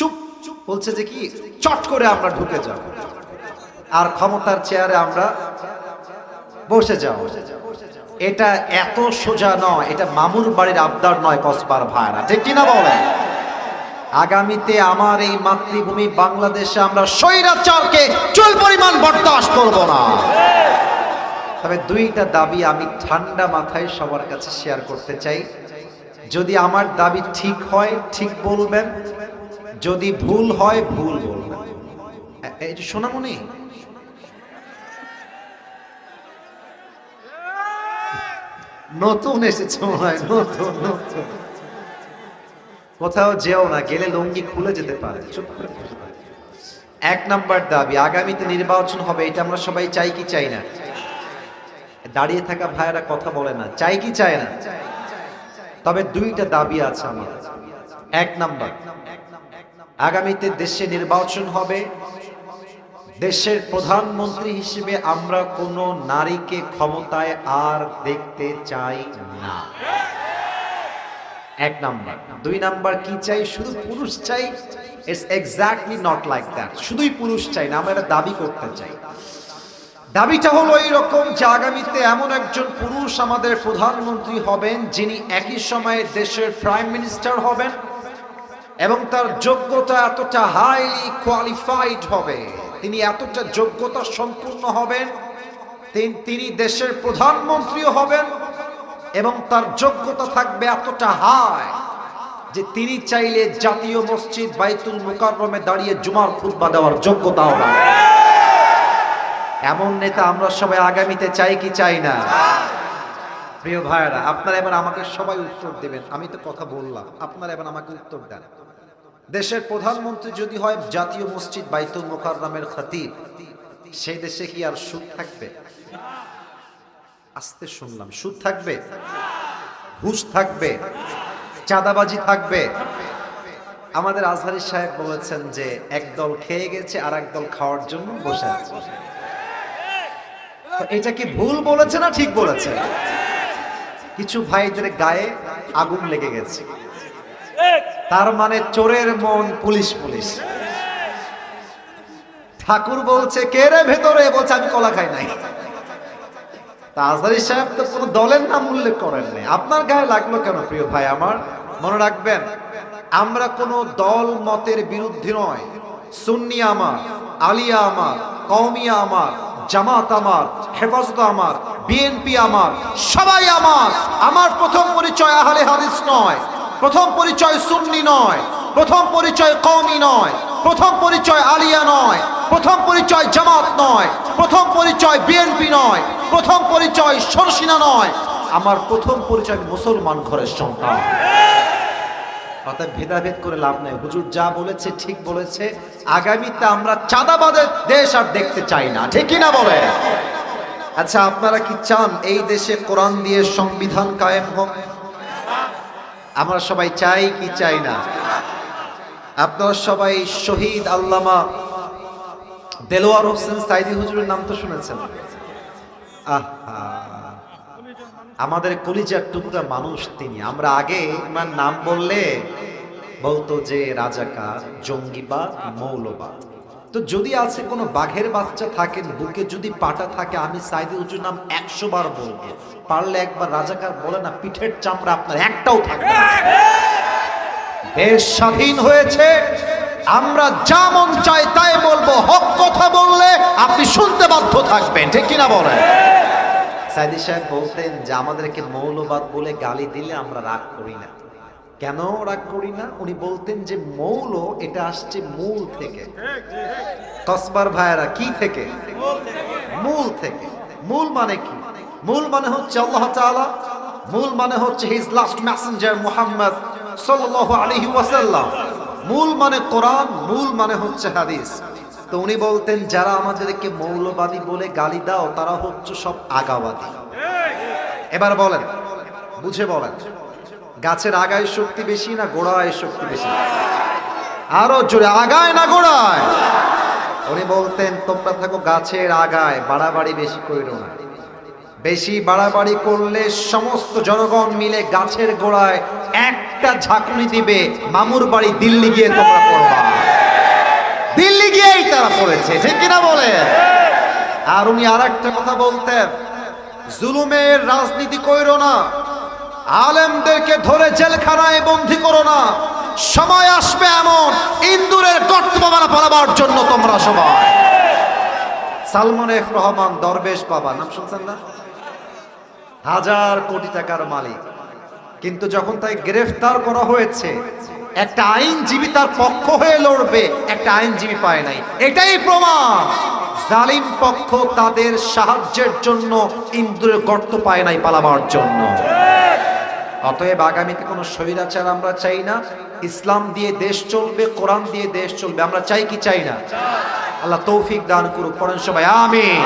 চুপ বলছে যে কি, চট করে আমরা ঢুকে যাব। আর ক্ষমতার চেয়ারে আমরা বসে যাব। এটা এত সোজা নয়, এটা মামুর বাড়ির আবদার নয় কসবার ভাইরা, ঠিক কিনা বলে আগামীতে আমার এই মাতৃভূমি বাংলাদেশে আমরা স্বৈরাচারকে চুল পরিমাণ বরদাস্ত করব না। তবে দুইটা দাবি আমি ঠান্ডা মাথায় সবার কাছে শেয়ার করতে চাই। যদি আমার দাবি ঠিক হয়, ঠিক বলবেন যদি ভুল হয়, ভুল বলবেন এ- এই যে সোনামণি। নতুন এসেছে নতুন নতুন। কোথাও যেও না, গেলে লুঙ্গি খুলে যেতে পারে। এক নাম্বার দাবি, আগামীতে নির্বাচন হবে, এটা আমরা সবাই চাই কি চাই না? দাঁড়িয়ে থাকা ভাইয়েরা কথা বলে না, চাই কি চায় না? তবে দুইটা দাবি আছে আমার। এক নাম্বার আগামীতে দেশে নির্বাচন হবে। দেশের প্রধানমন্ত্রী হিসেবে আমরা কোনো নারীকে ক্ষমতায় আর দেখতে চাই না। এক নাম্বার। দুই নাম্বার, কি চাই? শুধু পুরুষ চাই? It's exactly not like that শুধুই পুরুষ চাই না, আমরা এটা দাবি করতে চাই। দাবিটা হলো এইরকম যে আগামীতে এমন একজন পুরুষ আমাদের প্রধানমন্ত্রী হবেন যিনি একই সময়ে দেশের প্রাইম মিনিস্টার হবেন। এবং তার যোগ্যতা এতটা হাইলি কোয়ালিফাইড হবে, তিনি এতটা যোগ্যতা সম্পূর্ণ হবেন, তিন- দেশের প্রধানমন্ত্রীও হবেন, এবং তার যোগ্যতা থাকবে এতটা হাই যে তিনি চাইলে জাতীয় মসজিদ বাইতুল মুকাররমে দাঁড়িয়ে জুমার খুতবা দেওয়ার যোগ্যতাও রাখেন এমন নেতা আমরা সবাই আগামীতে চাই কি চাই না? প্রিয় ভাইয়েরা, আপনারা এবার আমাকে সবাই উত্তর দেবেন। আমি তো কথা বললাম, আপনারা এবার আমাকে উত্তর দেন। দেশের প্রধানমন্ত্রী যদি হয় জাতীয় মসজিদ বাইতুল মোকাররমের খতিব, সেই দেশে কি আর সুদ থাকবে? আস্তে শুনলাম, সুদ থাকবে? ঘুষ থাকবে? চাঁদাবাজি থাকবে? আমাদের আজহারি সাহেব বলেছেন যে একদল খেয়ে গেছে আর একদল খাওয়ার জন্য বসে আছে। এটা কি ভুল বলেছে না ঠিক বলেছে? কিছু ভাইদের গায়ে আগুন লেগে গেছে। তার মানে চোরের মন পুলিশ পুলিশ। ঠাকুর বলছে, কে রে ভেতরে? বলছে, আমি কলা খাই নাই। আজহারি সাহেব তো কোনো দলের নাম উল্লেখ করেন নাই। আপনার গায়ে লাগল কেন প্রিয় ভাই আমার? মনে রাখবেন, আমরা কোনো দল মতের বিরুদ্ধে নয়। সুন্নি আমার, আলিয়া আমার, কওমিয়া আমার, জামাত আমার, হেফাজত আমার, বিএনপি আমার, সবাই আমার। আমার প্রথম পরিচয় আহলে হাদিস নয়। প্রথম পরিচয় সুন্নি নয়, প্রথম পরিচয় কওমি নয়, প্রথম পরিচয় আলিয়া নয়, প্রথম পরিচয় জামাত নয়, প্রথম পরিচয় বিএনপি নয়, প্রথম পরিচয় সরসিনা নয়। আমার প্রথম পরিচয় মুসলমান ঘরের সন্তান। অর্থাৎ ভেদাভেদ করে লাভ নাই। হুজুর যা বলেছে, ঠিক বলেছে। আগামীতে আমরা চাঁদাবাদের দেশ আর দেখতে চাই না। ঠিক কি না বলে? আচ্ছা আপনারা কি চান এই দেশে কোরআন দিয়ে সংবিধান কায়েম হোক? আমরা সবাই চাই কি চাই না? আপনারা সবাই শহীদ আল্লামা দেলোয়ার হোসেন সাইদি হুজুরের নাম তো শুনেছেন। আহা আমাদের কলিজার টুকরা মানুষ তিনি। আমরা আগে ওনার নাম বললে বলতো যে রাজাকার, জঙ্গিবাদ, মৌলবাদ। তো যদি আছে কোনো বাঘের বাচ্চা থাকেন বুকে যদি পাটা থাকে, আমি সাইদি হুজুর নাম একশো বার বলব। পারলে একবার রাজাকার বলে না, পিঠের চামড়া আপনার একটাও থাকবে দেশ স্বাধীন হয়েছে, আমরা যা মন চাই তাই বলব। হক কথা বললে আপনি শুনতে বাধ্য থাকবেন, ঠিক কিনা বলেন? সাইদি সাহেব বলতেন যে, আমাদেরকে মৌলবাদ বলে গালি দিলে আমরা রাগ করি না। কেন রাগ করি না? উনি বলতেন যে মৌল এটা আসছে মূল থেকে। কসবার ভাইয়েরা, কি থেকে? মূল থেকে। মূল মানে কি? মূল মানে হচ্ছে আল্লাহ তাআলা। মূল মানে হচ্ছে হিজ লাস্ট মেসেঞ্জার মুহাম্মদ সাল্লাল্লাহু আলাইহি ওয়াসাল্লাম। মূল মানে কোরআন, মূল মানে হচ্ছে হাদিস। তো উনি বলতেন, যারা আমাদেরকে মৌলবাদী বলে গালি দাও, তারা হচ্ছে সব আগাবাদী। এবার বলেন, বুঝে বলেন। গাছের আগায় শক্তি বেশি না গোড়ায় শক্তি বেশি? আরও জোরে, আগায় না গোড়ায়? উনি বলতেন, তোমরা থাকো গাছের আগায়, বাড়াবাড়ি বেশি কইরো না। বেশি বাড়াবাড়ি করলে সমস্ত জনগণ মিলে গাছের গোড়ায় একটা ঝাঁকুনি দিবে, মামুর বাড়ি দিল্লি গিয়ে তোমরা পড়বা। দিল্লি গিয়েই তারা পড়েছে, ঠিক কিনা বলে? আর উনি আর একটা কথা বলতেন, জুলুমের রাজনীতি কইরো না। আলেমদেরকে ধরে জেলখানায় বন্দি করো না। সময় আসবে এমন ইন্দুরের বাবানা পালাবার জন্য তোমরা সবাই। সালমান এফ রহমান, দরবেশ বাবা, নাম শুনছেন না? হাজার কোটি টাকার মালিক। কিন্তু যখন তাই গ্রেফতার করা হয়েছে, একটা আইনজীবী তার পক্ষ হয়ে লড়বে, একটা আইনজীবী পায় নাই। এটাই প্রমাণ। জালিম পক্ষ তাদের সাহায্যের জন্য ইন্দুরের গর্ত পায় নাই পালাবার জন্য। অতএব আগামীতে কোনো স্বৈরাচার আমরা চাই না। ইসলাম দিয়ে দেশ চলবে, কোরআন দিয়ে দেশ চলবে, আমরা চাই কি চাই না? আল্লাহ তৌফিক দান করুক, পড়েন সবাই, আমিন।